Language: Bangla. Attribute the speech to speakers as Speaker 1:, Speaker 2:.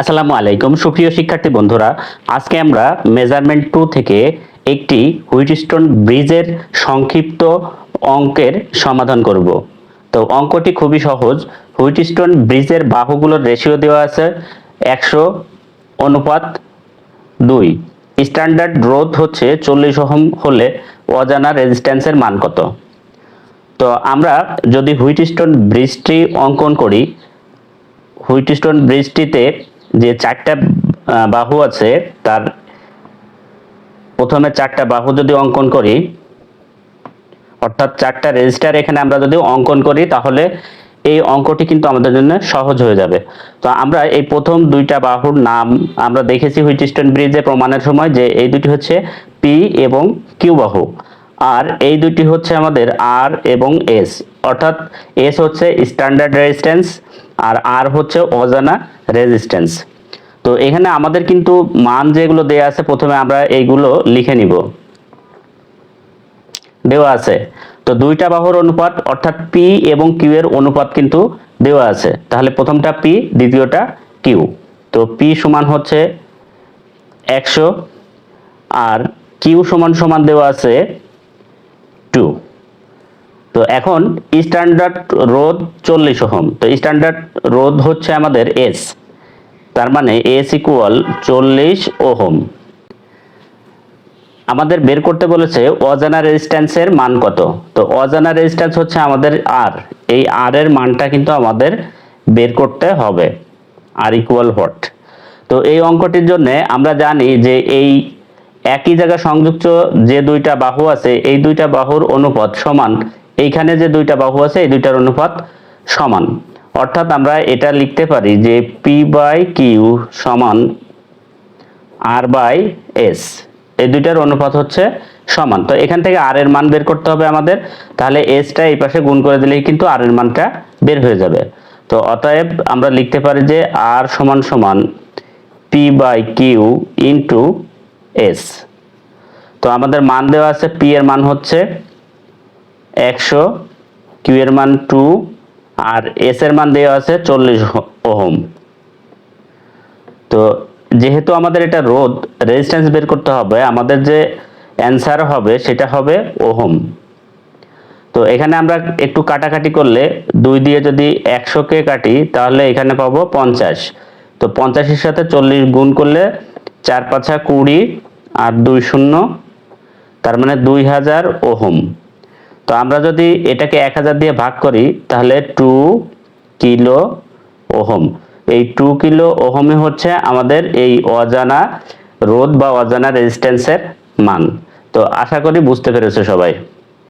Speaker 1: আসসালামু আলাইকুম। সুপ্রিয় শিক্ষার্থী বন্ধুরা, আজকে আমরা মেজারমেন্ট টু থেকে একটি হুইটস্টোন ব্রিজের সংক্ষিপ্ত অঙ্কের সমাধান করব। তো অঙ্কটি খুবই সহজ। হুইটস্টোন ব্রিজের বাহুগুলোর রেশিও দেওয়া আছে একশো অনুপাত দুই। স্ট্যান্ডার্ড রোধ হচ্ছে চল্লিশ ওহম হলে অজানা রেজিস্ট্যান্সের মান কত? তো আমরা যদি হুইটস্টোন ব্রিজটি অঙ্কন করি হুইটস্টোন ব্রিজটিতে যে চারটা বাহু আছে, তার প্রথমে চারটা বাহু যদি অঙ্কন করি, অর্থাৎ চারটা রেজিস্টার এখানে আমরা যদি অঙ্কন করি, তাহলে এই অঙ্কটি কিন্তু আমাদের জন্য সহজ হয়ে যাবে। তো আমরা এই প্রথম দুইটা বাহুর নাম আমরা দেখেছি হুইটস্টোন ব্রিজে প্রমাণের সময় যে এই দুটি হচ্ছে পি এবং কিউ বাহু। আর এই দুটি হচ্ছে আমাদের আর এবং এস অর্থাৎ এস হচ্ছে স্ট্যান্ডার্ড রেজিস্ট্যান্স আর আর হচ্ছে অজানা রেজিস্ট্যান্স তো এখানে আমাদের কিন্তু মান যেগুলো দেয়া আছে, প্রথমে আমরা এইগুলো লিখে নিব। দেওয়া আছে। তো দুইটা বাহুর অনুপাত, অর্থাৎ পি এবং কিউ এর অনুপাত কিন্তু দেওয়া আছে। তাহলে প্রথমটা পি দ্বিতীয়টা কিউ তো পি সমান হচ্ছে একশো, আর কিউ সমান সমান দেওয়া আছে তো এখন স্ট্যান্ডার্ড রোধ চল্লিশ ওহম। তো স্ট্যান্ডার্ড রোধ হচ্ছে আমাদের এস তার মানে এস ইকুয়াল চল্লিশ ওহম। আমাদের বের করতে বলেছে অজানা রেজিস্ট্যান্সের মান কত। তো অজানা রেজিস্ট্যান্স হচ্ছে আমাদের আর এই আর এর মানটা কিন্তু আমাদের বের করতে হবে। আর ইকুয়াল হোয়াট তো এই অঙ্কটির জন্য আমরা জানি যে এই একই জায়গায় সংযুক্ত যে দুইটা বাহু আছে, এই দুইটা বাহুর অনুপাত সমান এইখানে যে দুইটা বাহু আছে, এই দুইটার অনুপাত সমান। অর্থাৎ আমরা এটা লিখতে পারি যে পি বাই কিউ সমান আর বাই এস এই দুইটার অনুপাত হচ্ছে সমান। তো এখান থেকে আর এর মান বের করতে হবে আমাদের। তাহলে এসটা এই পাশে গুণ করে দিলেই কিন্তু আর এর মানটা বের হয়ে যাবে। তো অতএব আমরা লিখতে পারি যে আর সমান সমান P by Q into S তো আমাদের মান দেওয়া আছে পি এর মান হচ্ছে একশো কিউ এর মান টু আর এস এর মান দেওয়া আছে চল্লিশ ওহম। তো যেহেতু আমাদের এটা রোধ রেজিস্ট্যান্স বের করতে হবে, আমাদের যে অ্যান্সার হবে সেটা হবে ওহম। তো এখানে আমরা একটু কাটাকাটি করলে দুই দিয়ে যদি একশোকে কাটি, তাহলে এখানে পাবো পঞ্চাশ। তো পঞ্চাশের সাথে চল্লিশ গুণ করলে চার পাঁচা কুড়ি আর দুই শূন্য, তার মানে দুই হাজার ওহম। তো আমরা যদি এটাকে এক হাজার দিয়ে ভাগ করি, তাহলে টু কিলো ওহম। এই টু কিলো ওহমে হচ্ছে আমাদের এই অজানা রোধ বা অজানা রেজিস্ট্যান্সের মান। তো আশা করি বুঝতে পেরেছ সবাই।